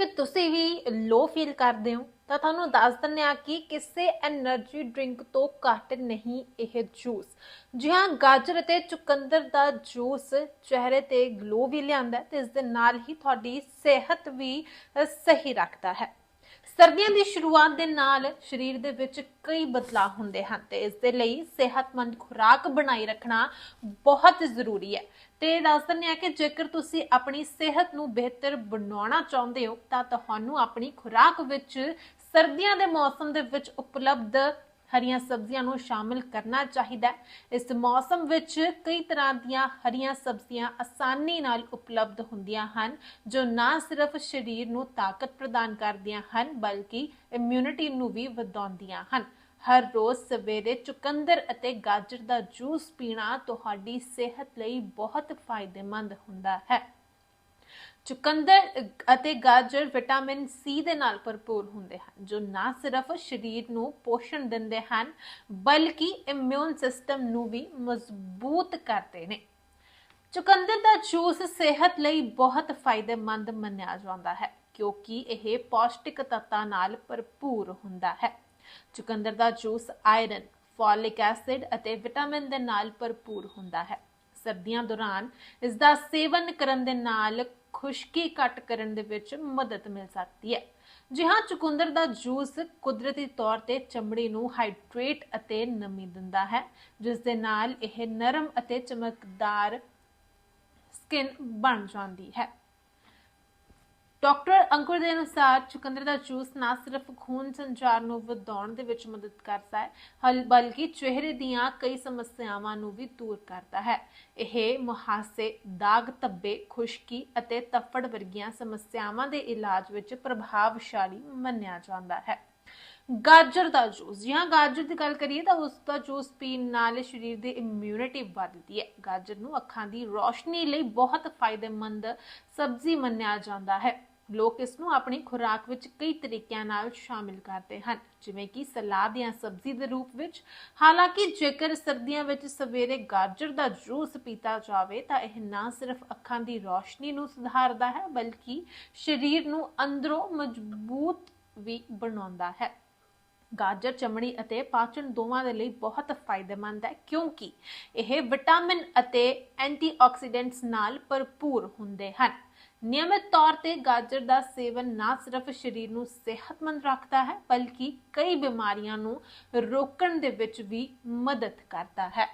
ਕਿ ਤੁਸੀਂ ਵੀ ਲੋ ਫੀਲ ਕਰਦੇ ਹੋ, ਤਾਂ ਤੁਹਾਨੂੰ ਦੱਸ ਦਿੰਨੇ ਆ ਕਿ ਕਿਸੇ એનર્ਜੀ ਡਰਿੰਕ ਤੋਂ ਘੱਟ ਨਹੀਂ ਇਹ ਜੂਸ ਜੀ ਹਾਂ ਗਾਜਰ ਅਤੇ ਚੁਕੰਦਰ ਦਾ ਜੂਸ ਚਿਹਰੇ ਤੇ ਗਲੋ ਵੀ ਲਿਆਂਦਾ ਤੇ ਇਸ ਦੇ ਨਾਲ ਹੀ ਤੁਹਾਡੀ ਸਿਹਤ ਵੀ ਸਹੀ ਰੱਖਦਾ ਹੈ। ਸਰਦੀਆਂ ਦੀ ਸ਼ੁਰੂਆਤ ਦੇ ਨਾਲ ਸਰੀਰ ਦੇ ਵਿੱਚ ਕਈ ਬਦਲਾਅ ਹੁੰਦੇ ਹਨ ਤੇ ਇਸ ਦੇ ਲਈ ਸਿਹਤਮੰਦ ਖੁਰਾਕ ਬਣਾਈ ਰੱਖਣਾ ਬਹੁਤ ਜ਼ਰੂਰੀ ਹੈ। ਤੇ ਦੱਸ ਦਿੰਦੇ ਹਾਂ ਕਿ ਜੇਕਰ ਤੁਸੀਂ ਆਪਣੀ ਸਿਹਤ ਨੂੰ ਬਿਹਤਰ ਬਣਾਉਣਾ ਚਾਹੁੰਦੇ ਹੋ ਤਾਂ ਤੁਹਾਨੂੰ ਆਪਣੀ ਖੁਰਾਕ ਵਿੱਚ ਸਰਦੀਆਂ ਦੇ ਮੌਸਮ ਦੇ ਵਿੱਚ ਉਪਲਬਧ ਹਰੀਆਂ ਸਬਜ਼ੀਆਂ ਨੂੰ ਸ਼ਾਮਿਲ ਕਰਨਾ ਚਾਹੀਦਾ ਹੈ। ਇਸ ਮੌਸਮ ਵਿੱਚ ਕਈ ਤਰ੍ਹਾਂ ਦੀਆਂ ਹਰੀਆਂ ਸਬਜ਼ੀਆਂ ਆਸਾਨੀ ਨਾਲ ਉਪਲਬਧ ਹੁੰਦੀਆਂ ਹਨ, ਜੋ ਨਾ ਸਿਰਫ ਸਰੀਰ ਨੂੰ ਤਾਕਤ ਪ੍ਰਦਾਨ ਕਰਦੀਆਂ ਹਨ, ਬਲਕਿ ਇਮਿਊਨਿਟੀ ਨੂੰ ਵੀ ਵਧਾਉਂਦੀਆਂ ਹਨ। ਹਰ ਰੋਜ਼ ਸਵੇਰੇ ਚੁਕੰਦਰ ਅਤੇ ਗਾਜਰ ਦਾ ਜੂਸ ਪੀਣਾ ਤੁਹਾਡੀ ਸਿਹਤ ਲਈ ਬਹੁਤ ਫਾਇਦੇਮੰਦ ਹੁੰਦਾ ਹੈ। ਚੁਕੰਦਰ ਅਤੇ ਗਾਜਰ ਵਿਟਾਮਿਨ ਸੀ ਦੇ ਨਾਲ ਭਰਪੂਰ ਹੁੰਦੇ ਹਨ, ਜੋ ਨਾ ਸਿਰਫ ਸਰੀਰ ਨੂੰ ਪੋਸ਼ਣ ਦਿੰਦੇ ਹਨ, ਬਲਕਿ ਇਮਿਊਨ ਸਿਸਟਮ ਨੂੰ ਵੀ ਮਜ਼ਬੂਤ ਕਰਦੇ ਨੇ। ਚੁਕੰਦਰ ਦਾ ਜੂਸ ਸਿਹਤ ਲਈ ਬਹੁਤ ਫਾਇਦੇਮੰਦ ਮੰਨਿਆ ਜਾਂਦਾ ਹੈ, ਕਿਉਂਕਿ ਇਹ ਪੌਸ਼ਟਿਕ ਤੱਤਾਂ ਨਾਲ ਭਰਪੂਰ ਹੁੰਦਾ ਹੈ। ਚੁਕੰਦਰ ਦਾ ਜੂਸ ਆਇਰਨ ਫੋਲਿਕ ਐਸਿਡ ਅਤੇ ਵਿਟਾਮਿਨ ਦੇ ਨਾਲ ਭਰਪੂਰ ਹੁੰਦਾ ਹੈ। ਸਰਦੀਆਂ ਦੌਰਾਨ ਇਸ ਦਾ ਸੇਵਨ ਕਰਨ ਦੇ ਨਾਲ ਖੁਸ਼ਕੀ ਘੱਟ ਕਰਨ ਦੇ ਵਿੱਚ ਮਦਦ ਮਿਲ ਸਕਦੀ ਹੈ। ਜੀ ਹਾਂ, ਚੁਕੰਦਰ ਦਾ ਜੂਸ ਕੁਦਰਤੀ ਤੌਰ ਤੇ ਚਮੜੀ ਨੂੰ ਹਾਈਡਰੇਟ ਅਤੇ ਨਮੀ ਦਿੰਦਾ ਹੈ, ਜਿਸ ਦੇ ਨਾਲ ਇਹ ਨਰਮ ਅਤੇ ਚਮਕਦਾਰ ਸਕਿਨ ਬਣ ਜਾਂਦੀ ਹੈ। ਡਾਕਟਰ ਅੰਕੁਰ ਦੇ ਅਨੁਸਾਰ ਚੁਕੰਦਰ ਦਾ ਜੂਸ ਨਾ ਸਿਰਫ ਖੂਨ ਸੰਚਾਰ ਨੂੰ ਵਧਾਉਣ ਦੇ ਵਿੱਚ ਮਦਦ ਕਰਦਾ ਹੈ, ਹਲ- ਬਲਕਿ ਚਿਹਰੇ ਦੀਆਂ ਕਈ ਸਮੱਸਿਆਵਾਂ ਨੂੰ ਵੀ ਦੂਰ ਕਰਦਾ ਹੈ। ਇਹ ਮੁਹਾਸੇ, ਦਾਗ ਧੱਬੇ, ਖੁਸ਼ਕੀ ਅਤੇ ਤੱਫੜ ਵਰਗੀਆਂ ਸਮੱਸਿਆਵਾਂ ਦੇ ਇਲਾਜ ਵਿੱਚ ਪ੍ਰਭਾਵਸ਼ਾਲੀ ਮੰਨਿਆ ਜਾਂਦਾ ਹੈ। ਗਾਜਰ ਦਾ ਜੂਸ, ਜੀ ਗਾਜਰ ਦੀ ਗੱਲ ਕਰੀਏ ਤਾਂ ਉਸ ਦਾ ਜੂਸ ਪੀਣ ਨਾਲ ਸਰੀਰ ਦੀ ਇਮਿਊਨਿਟੀ ਵੱਧਦੀ ਹੈ। ਗਾਜਰ ਨੂੰ ਅੱਖਾਂ ਦੀ ਰੋਸ਼ਨੀ ਲਈ ਬਹੁਤ ਫਾਇਦੇਮੰਦ ਸਬਜ਼ੀ ਮੰਨਿਆ ਜਾਂਦਾ ਹੈ। ਲੋਕ ਇਸ ਨੂੰ ਆਪਣੀ ਖੁਰਾਕ ਵਿੱਚ ਕਈ ਤਰੀਕਿਆਂ ਨਾਲ ਸ਼ਾਮਿਲ ਕਰਦੇ ਹਨ। ਜਿਵੇਂ ਕਿ ਸਲਾਦ ਜਾਂ ਸਬਜ਼ੀ ਦੇ ਰੂਪ ਵਿੱਚ, ਹਾਲਾਂਕਿ ਜੇਕਰ ਸਰਦੀਆਂ ਵਿੱਚ ਸਵੇਰੇ ਗਾਜਰ ਦਾ ਜੂਸ ਪੀਤਾ ਜਾਵੇ, ਤਾਂ ਇਹ ਨਾ ਸਿਰਫ ਅੱਖਾਂ ਦੀ ਰੋਸ਼ਨੀ ਨੂੰ ਸੁਧਾਰਦਾ ਹੈ, ਬਲਕਿ ਸਰੀਰ ਨੂੰ ਅੰਦਰੋਂ ਮਜ਼ਬੂਤ ਵੀ ਬਣਾਉਂਦਾ ਹੈ। ਗਾਜਰ, ਚਮੜੀ ਅਤੇ ਪਾਚਨ ਦੋਵਾਂ ਦੇ ਲਈ ਬਹੁਤ ਫਾਇਦੇਮੰਦ ਹੈ, ਕਿਉਂਕਿ ਇਹ ਵਿਟਾਮਿਨ ਅਤੇ ਐਂਟੀਆਕਸੀਡੈਂਟਸ ਨਾਲ ਭਰਪੂਰ ਹੁੰਦੇ ਹਨ। ਨਿਯਮਿਤ ਤੌਰ ਤੇ ਗਾਜਰ ਦਾ ਸੇਵਨ ਨਾ ਸਿਰਫ ਸਰੀਰ ਨੂੰ ਸਿਹਤਮੰਦ ਰੱਖਦਾ ਹੈ, ਬਲਕਿ ਕਈ ਬਿਮਾਰੀਆਂ ਨੂੰ ਰੋਕਣ ਦੇ ਵਿੱਚ ਵੀ ਮਦਦ ਕਰਦਾ ਹੈ।